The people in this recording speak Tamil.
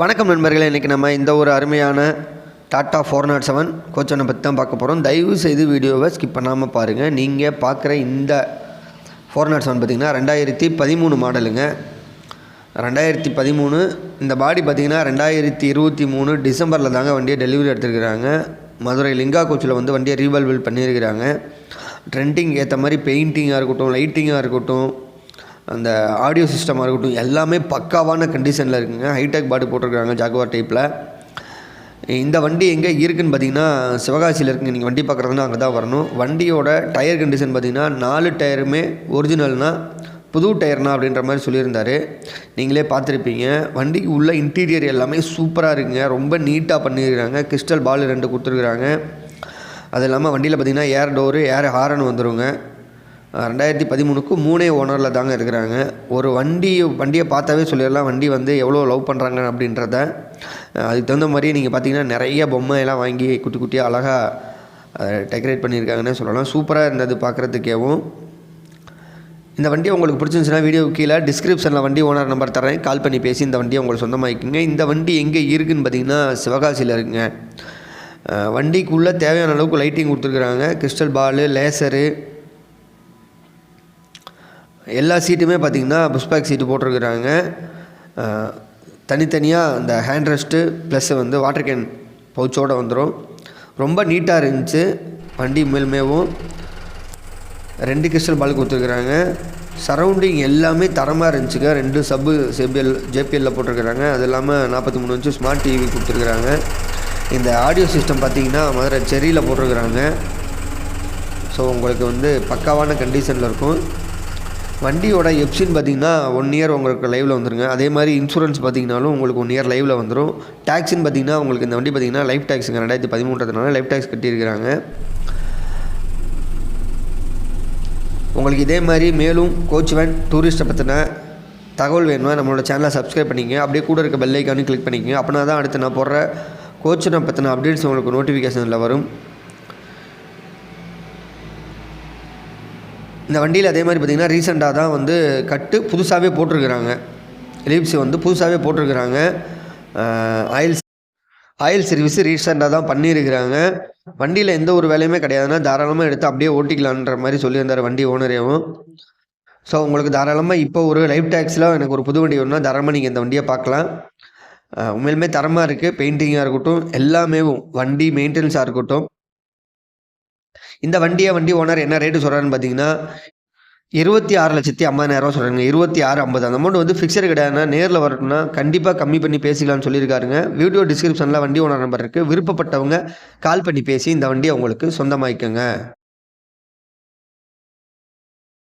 வணக்கம் நண்பர்களே இன்றைக்கி நம்ம இந்த ஒரு அருமையான டாட்டா ஃபோர் நாட் செவன் கோச்சனை பற்றி தான் பார்க்க போகிறோம் தயவு செய்து வீடியோவை ஸ்கிப் பண்ணாமல் பாருங்கள் நீங்கள் பார்க்குற இந்த ஃபோர் நாட் செவன் பார்த்திங்கன்னா ரெண்டாயிரத்தி பதிமூணு மாடலுங்க. ரெண்டாயிரத்தி பதிமூணு இந்த பாடி பார்த்திங்கன்னா ரெண்டாயிரத்தி இருபத்தி மூணு டிசம்பரில் தாங்க வண்டியை டெலிவரி எடுத்துருக்குறாங்க. மதுரை லிங்கா கோச்சில் வந்து வண்டியை ரீவல்வல் பண்ணியிருக்கிறாங்க. ட்ரெண்டிங் ஏற்ற மாதிரி பெயிண்டிங்காக இருக்கட்டும் லைட்டிங்காக இருக்கட்டும் அந்த ஆடியோ சிஸ்டமாக இருக்கட்டும் எல்லாமே பக்காவான கண்டிஷனில் இருக்குங்க. ஹைடெக் பாடி போட்டிருக்காங்க ஜாகுவார் டைப்பில் இந்த வண்டி எங்கே இருக்குன்னு பார்த்தீங்கன்னா சிவகாசியில் இருக்குங்க. நீங்கள் வண்டி பார்க்குறதுனா அங்கே தான் வரணும். வண்டியோட டயர் கண்டிஷன் பார்த்தீங்கன்னா நாலு டயருமே ஒரிஜினல்னா புது டயர்னா அப்படின்ற மாதிரி சொல்லியிருந்தார். நீங்களே பார்த்துருப்பீங்க. வண்டிக்கு உள்ள இன்டீரியர் எல்லாமே சூப்பராக இருக்குங்க. ரொம்ப நீட்டாக பண்ணியிருக்கிறாங்க கிறிஸ்டல் பால் ரெண்டு கொடுத்துருக்குறாங்க அது இல்லாமல் வண்டியில் பார்த்தீங்கன்னா ஏர் டோரு ஏர் ஹாரன் வந்துருங்க. ரெண்டாயிரத்தி பதிமூணுக்கு மூணே ஓனரில் தாங்க இருக்கிறாங்க. ஒரு வண்டி வண்டியை பார்த்தாவே சொல்லிடலாம் வண்டி வந்து எவ்வளோ லவ் பண்ணுறாங்க அப்படின்றத. அதுக்கு தகுந்த மாதிரி நீங்கள் பார்த்தீங்கன்னா நிறைய பொம்மை எல்லாம் வாங்கி குட்டி குட்டியாக அழகாக டெக்கரேட் பண்ணியிருக்காங்கன்னே சொல்லலாம். சூப்பராக இருந்தது பார்க்குறதுக்கேவும். இந்த வண்டி உங்களுக்கு பிடிச்சிருந்துச்சுன்னா வீடியோ கீழே டிஸ்கிரிப்ஷனில் வண்டி ஓனர் நம்பர் தரேன் கால் பண்ணி பேசி இந்த வண்டியை உங்களுக்கு சொந்தமாக்கிங்க இந்த வண்டி எங்கே இருக்குதுன்னு பார்த்தீங்கன்னா சிவகாசியில் இருக்குங்க. வண்டிக்குள்ளே தேவையான அளவுக்கு லைட்டிங் கொடுத்துருக்குறாங்க. கிறிஸ்டல் பாலு லேசரு எல்லா சீட்டுமே பார்த்திங்கன்னா புஷ்பேக் சீட்டு போட்டிருக்கிறாங்க. தனித்தனியாக அந்த ஹேண்ட் ரெஸ்ட்டு ப்ளஸ் வந்து வாட்டர் கேன் பவுச்சோடு வந்துடும் ரொம்ப நீட்டாக இருந்துச்சு. வண்டி மேல்மேவும் ரெண்டு கிறிஸ்டல் பால் கொடுத்துருக்குறாங்க. சரௌண்டிங் எல்லாமே தரமாக இருந்துச்சுங்க. ரெண்டு சப்பு ஜேபிஎல் ஜேபிஎல்லில் போட்டிருக்கிறாங்க. அது இல்லாமல் நாற்பத்தி மூணு இன்ச்சு ஸ்மார்ட் டிவி கொடுத்துருக்குறாங்க. இந்த ஆடியோ சிஸ்டம் பார்த்திங்கன்னா மதுரை செரியில் போட்டிருக்கிறாங்க. ஸோ உங்களுக்கு வந்து பக்காவான கண்டிஷனில் இருக்கும். வண்டியோட எப்சின் பார்த்தீங்கன்னா ஒன் இயர் உங்களுக்கு லைவில் வந்துருங்க. அதே மாதிரி இன்சூரன்ஸ் பார்த்தீங்கனாலும் உங்களுக்கு ஒன் இயர் லைவில் வந்துடும் டேக்ஸின்னு பார்த்தீங்கன்னா உங்களுக்கு இந்த வண்டி பார்த்தீங்கன்னா லைஃப் டேக்ஸுங்க ரெண்டாயிரத்தி பதிமூன்றதுனால லைஃப் டேக்ஸ் கட்டியிருக்கிறாங்க. உங்களுக்கு இதே மாதிரி மேலும் கோச் வேன் டூரிஸ்ட்டை பற்றின தகவல் வேணுமா நம்மளோட சேனலை சப்ஸ்கிரைப் பண்ணிக்கங்க. அப்படியே கூட இருக்க பெல் ஐக்கானு கிளிக் பண்ணிக்கங்க. அப்படின்னா தான் அடுத்து நான் போடுற கோச்சினை பற்றின அப்டேட்ஸ் உங்களுக்கு நோட்டிஃபிகேஷனில் வரும். இந்த வண்டியில் அதே மாதிரி பார்த்திங்கன்னா ரீசெண்டாக தான் வந்து கட்டு புதுசாகவே போட்டிருக்கிறாங்க. லீவ்ஸ் வந்து புதுசாகவே போட்டிருக்கிறாங்க. ஆயில் ஆயில் சர்வீஸ் ரீசெண்டாக தான் பண்ணியிருக்கிறாங்க. வண்டியில் எந்த ஒரு வேலையுமே கிடையாதுன்னா தாராளமாக எடுத்து அப்படியே ஓட்டிக்கலான்ற மாதிரி சொல்லியிருந்தார் வண்டி ஓனரையும் ஸோ உங்களுக்கு தாராளமாக இப்போ ஒரு லைஃப் டேக்ஸில் எனக்கு ஒரு புது வண்டி வேணும்னா தாராளமாக நீங்கள் இந்த வண்டியை பார்க்கலாம். உண்மையிலுமே தரமாக இருக்குது பெயிண்டிங்காக இருக்கட்டும் எல்லாமேவும் வண்டி மெயின்டெனன்ஸாக இருக்கட்டும். இந்த வண்டியை வண்டி ஓனர் என்ன ரேட்டு சொல்கிறான்னு பார்த்தீங்கன்னா இருபத்தி ஆறு லட்சத்தி ஐம்பதாயிரரூவா சொல்கிறாங்க இருபத்தி ஆறு ஐம்பது. அந்த அமௌண்ட் வந்து ஃபிக்ஸர் கிடையாதுன்னா நேரில் வரணும்னா கண்டிப்பாக கம்மி பண்ணி பேசிக்கலாம்னு சொல்லியிருக்காருங்க. வீடியோ டிஸ்கிரிப்ஷனில் வண்டி ஓனர் நம்பர் இருக்குது விருப்பப்பட்டவங்க கால் பண்ணி பேசி இந்த வண்டியை உங்களுக்கு சொந்தமாக்கிக்கோங்க.